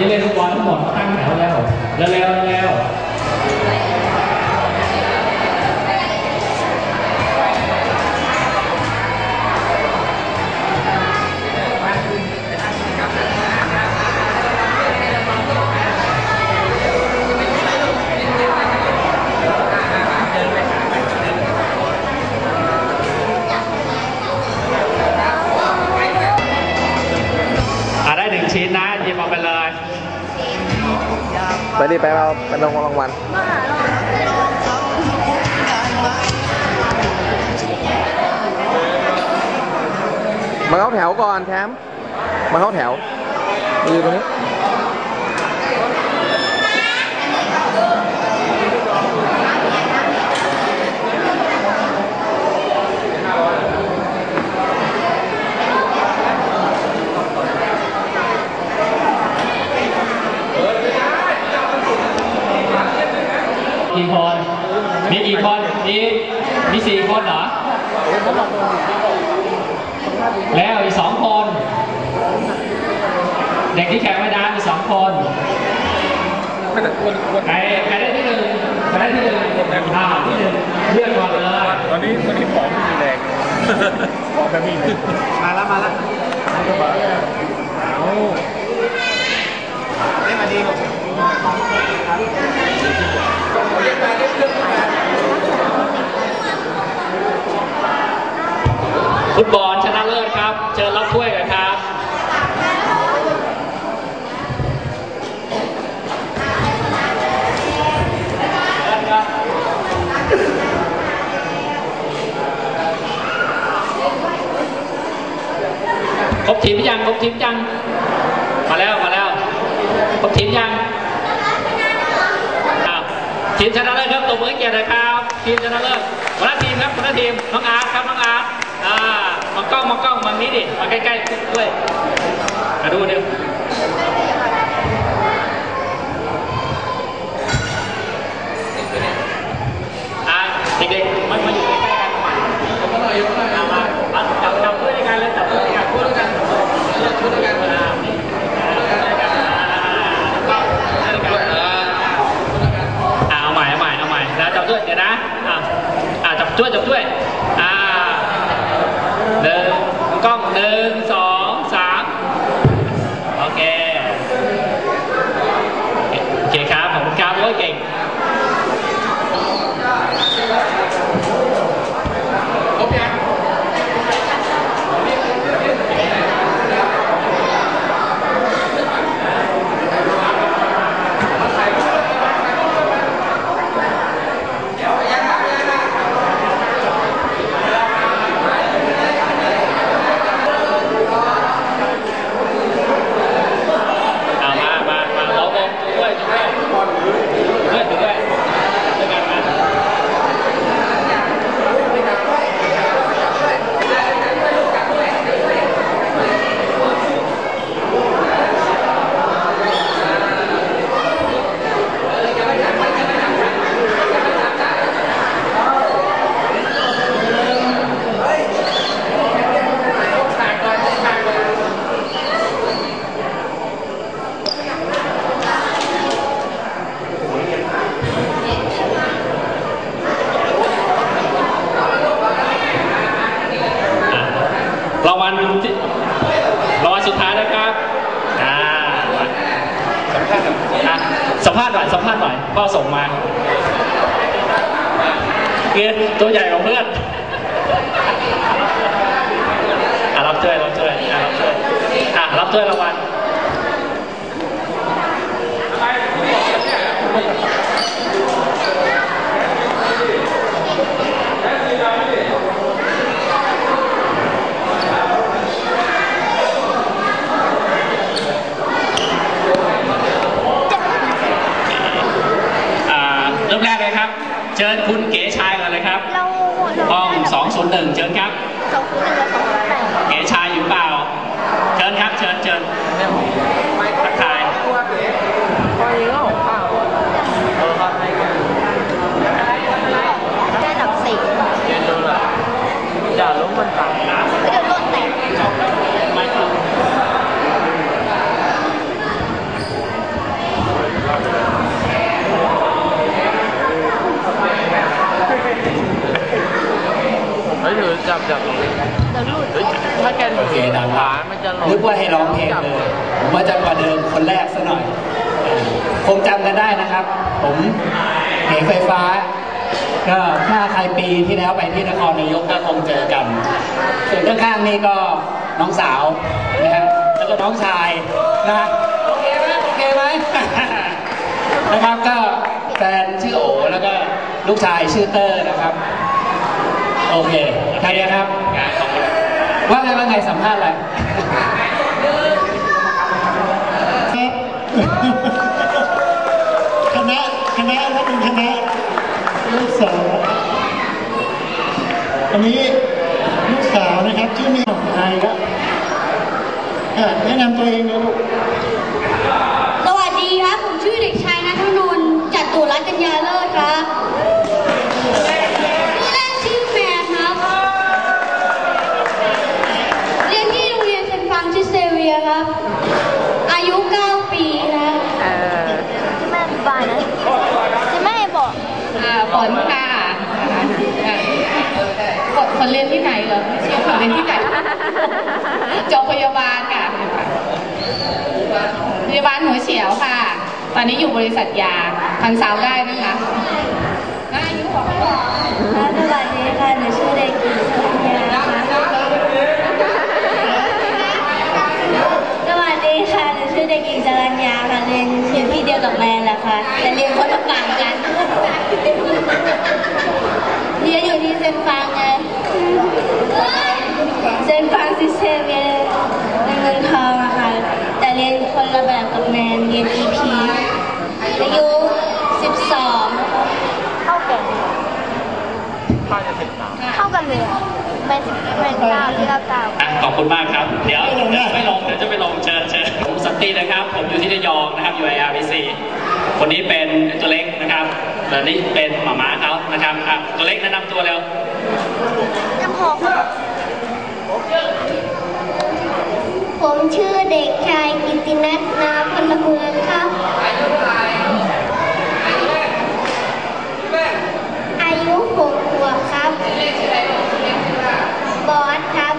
จะเล่นฟุตบอลทั้งหมดมาตั้งแถวแล้ว แล้วเร็ว ดีไปเราไปลงรางวัลมาเข้าแถวก่อนแชมป์มาเข้าแถวอยู่ตรงนี้ กี่คน มีกี่คนมีมีสี่คนเหรอ แล้วอีกสองคน เด็กที่แข่งว่ายน้ำมีสองคนใครใครได้ที่หนึ่งใครได้ที่หนึ่งอ่าที่หนึ่งเลือกก่อนเลย ตอนนี้ตอนนี้ผอมไม่มีแรงผอมแบบนี้เลยมาแล้วมาแล้วได้มาดีกว่า ฟุตบอลชนะเลิศครับ เชิญรับถ้วยกันครับครบทีมยังครบทีมยัง มาแล้ว มาแล้วครบทีมยัง ทีมชนะเลิศครับตบมือเกียรตินะครับทีมชนะเลิศหัวหน้าทีมครับหัวหน้าทีมน้องอาร์ตครับน้องอาร์ตอ่ามองกล้องมองกล้องมองนี้ดิมาใกล้ๆด้วยมาดูดิอ่าเด็กๆมามาอยู่ใกล้ๆกันมาเอามาเอาจับจับด้วยกันเลยจับด้วยกันด้วยกันด้วยกันอ่านี่ด้วยกันอ่าด้วยกันอ่า อ่าเอาใหม่เอาใหม่เอาใหม่แล้วจับด้วยเดี๋ยวนะอ่า อ่าจับช่วยจับช่วยอ่าหนึ่งกล้องหนึ่งสองสามโอเคโอเคครับขอบคุณครับโอ้ยเก่งเอามามามาเราวงช่วยช่วยช่วยช่วยช่วยกันมาอะรางวัลที่รางวัลสุดท้ายนะครับอ่าอะ สัมภาษณ์หน่อยสัมภาษณ์หน่อยพ่อส่งมาเกียตัวใหญ่ของเพื่อนอะรับช่วยรับช่วยอะรับช่วยอะรับช่วยรางวัล อ่าเริ่มแรกเลยครับ เชิญคุณเก๋ชายก่อนเลยครับ เรา ห้อง 201 เชิญครับ สองคนหนึ่งกับสองคนแปด เก๋ชายอยู่เปล่า เชิญครับ เชิญเชิญทักทาย ได้ดับสี่ อย่าล้มมันต่ำ ไม่เดี๋ยวโดนแตก ไม่ถูก จับจับ เดี๋ยวหลุดถ้าแกนโอเคนะคขารับมันจะหลนึกว่าให้ร้องเพลงเลยผมว่าจะประเดิมคนแรกซะหน่อยเออคงจำกันได้นะครับ ผมเหไฟฟ้า ก็ถ้าใครปีที่แล้วไปที่นครนายกก็คงเจอกันส่วนข้างๆนี่ก็น้องสาวนะฮะแล้วก็น้องชายนะฮะโอเคไหมโอเคไหมนะครับก็แฟนชื่อโอแล้วก็ลูกชายชื่อเตอร์นะครับ โอเคแค่นี้ครับ ว่าไงว่าไงสัมภาษณ์อะไรคณะคณะถ้าเป็นคณะลูกสาวอันนี้ลูกสาวนะครับชื่อมีของไทยครับอะแนะนำตัวเองเลยลูกสวัสดีครับ ผมชื่อเด็กชายนัทนนท์จัตุรัตน์กัญญาเลิศครับ เรียนที่ไหนจบพยาบาลค่ะ พยาบาลหัวเฉียวค่ะ ตอนนี้อยู่บริษัทยาทางสาวได้นะคะน่าอายุของค่ะสวัสดีค่ะหนูชื่อเด็กหญิงชลัญญานะคะสวัสดีค่ะหนูชื่อเด็กหญิงจรัญญาค่ะเรียนอยู่ที่เดียวกับแมนแหละค่ะแต่เรียนคนละฝั่งกันเรียนอยู่ที่เซนฟานไง เซนต์ฟรานซิสเซเวียในเมืองทองอะค่ะ แต่เรียนคนละแบบกับแมนเรียน EP อายุ 12นะคะเข้ากันเข้ากันเลยอะแมนสิบแมนเก้าที่เก้าเก้าอะขอบคุณมากครับ เดี๋ยวเดี๋ยวไม่ลงเดี๋ยวจะไปลงเชิญเชิญผมสันตินะครับ ผมอยู่ที่ระยองนะครับอยู่ IRBC คนนี้เป็นตัวเล็กนะครับและนี่เป็นหมาม้าเขานะครับอะตัวเล็กแนะนำตัวเร็วยังหก ผมชื่อเด็กชายกิตินัทนาพลเมืองครับ อายุหกขวบครับ บอสครับ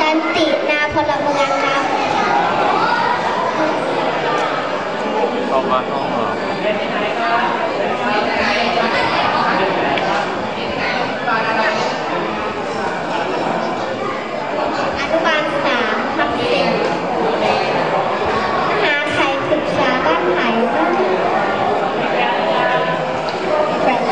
สันตินาพลเมืองครับออกมาห้องเหรอ อนุบาลสามทับสิบมหาไทยศึกษาบ้านไผ่บ้านแปด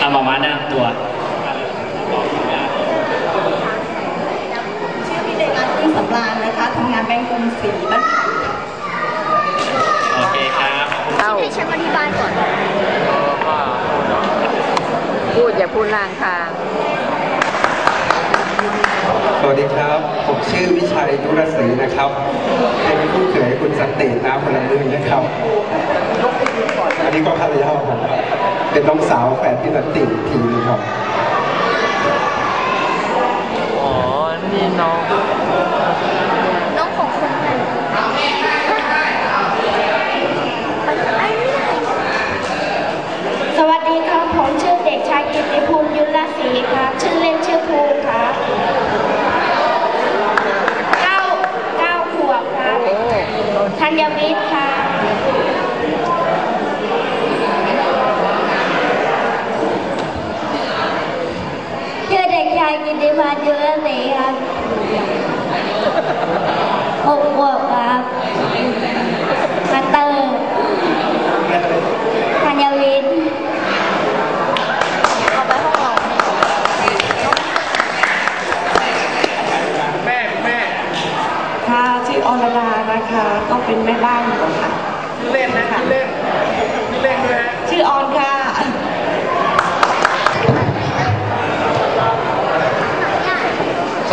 อะหมาม้าแนะนำตัว ชื่อพี่เด็กงานที่สำราญนะคะทำงานแบงก์กรุงศรีบ้านไผ่ โอเคครับ ที่ให้ฉันอธิบายก่อน พูดอย่าพูดล่างทางสวัสดีครับ ผมชื่อวิชัยยุรศรีนะครับ เป็นผู้เขยคุณสันติน้ำพลเมืองนะครับ อันนี้ก็ภรรยาของผมครับเป็นน้องสาวแฟนพี่สันติอีกทีนึงครับ อ๋อ นี่น้อง น้องของคนนั้นไปไอ้นี่ สวัสดีครับ ผมชื่อเด็กชายกิติภูมิยุรศรีครับ ชื่อเล่นชื่อภูมิครับเก้าเก้าขวบครับธัญวิทย์ครับชื่อเด็กชายกิติพันธ์ยุรศรีครับหกขวบครับมาเตอร์ธัญวิทย์เอาไปห้องเราค่ะชื่ออรดานะคะ ก็เป็นแม่บ้านอยู่ค่ะชื่อเล่นนะชื่อเล่นชื่อเล่นด้วยชื่อออนค่ะ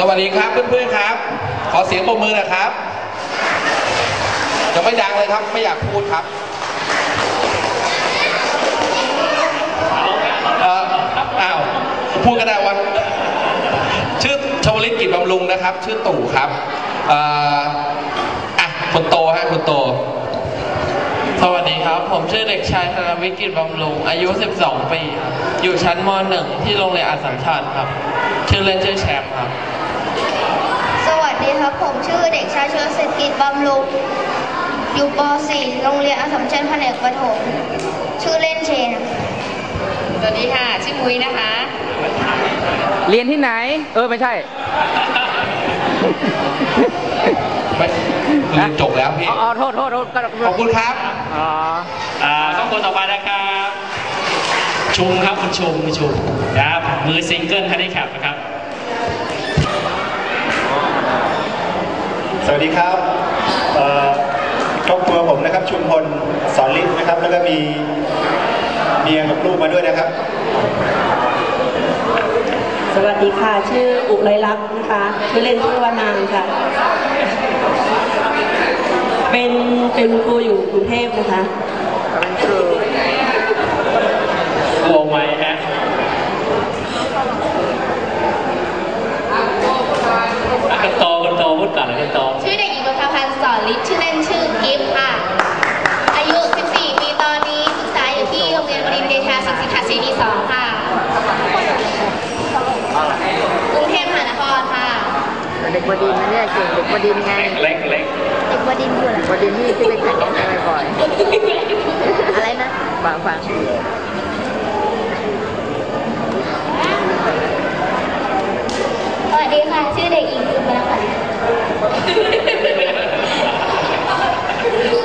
วัสดีครับเพื่อนๆครับ ขอเสียงปรบมือนะครับจะไม่ดังเลยครับไม่อยากพูดครับเอ้าวพูดก็ได้วันะครับ ชื่อตู่ครับอะคนโตฮะคนโต สวัสดีครับ ผมชื่อเด็กชายธนวิกิตบำรุง อายุ 12 ปี อยู่ชั้นม .1 ที่โรงเรียนอัสสัมชัญครับ ชื่อเล่นชื่อแชมป์ครับ ครับ ผมชื่อเด็กชายเชื้อเศรษฐกิจบำรุงอยู่ป .4 โรงเรียนอัสสัมชัญแผนกประถม ชื่อเล่นเชน สวัสดีค่ะ ชื่อมุ้ยนะคะ เรียนที่ไหน เออ ไม่ใช่ ไม่คือจบแล้วพี่ อ๋อโทษโทษโทษก็ขอบคุณครับ อ๋ออ่าต้องคนต่อไปนะครับ ชุมครับคุณชุมคุณชุมนะครับ มือซิงเกิลฮันนี่แคปนะครับ สวัสดีครับเอ่อครอบครัวผมนะครับ ชุมพลสอนฤทธิ์นะครับ แล้วก็มีเมียกับลูกมาด้วยนะครับ สวัสดีค่ะ ชื่ออุไรลักษณ์นะคะชื่อเล่นชื่อว่านางค่ะ เป็นเป็นครูอยู่กรุงเทพนะคะกลัวไหมฮะอะคนโตคนโตพูดก่อนเลยคนโตชื่อ สอนฤทธิ์ชื่อเล่นชื่อกิฟต์ค่ะ อายุ 14 ปีตอนนี้ศึกษาอยู่ที่โรงเรียนบดินทร์เดชาศึกษิตาศีดีสองค่ะกรุงเทพมหานครค่ะเด็กบดินทร์นะเนี่ยเก่งเด็กบดินทร์ไงเล็กเล็กเด็กบดินทร์คืออะไรบดินทร์นี่ที่ไปแข่งอะไรบ่อยอะไรนะฟังฟังสวัสดีค่ะ ชื่อเด็กหญิงจุมพลพันธ์ Yeah.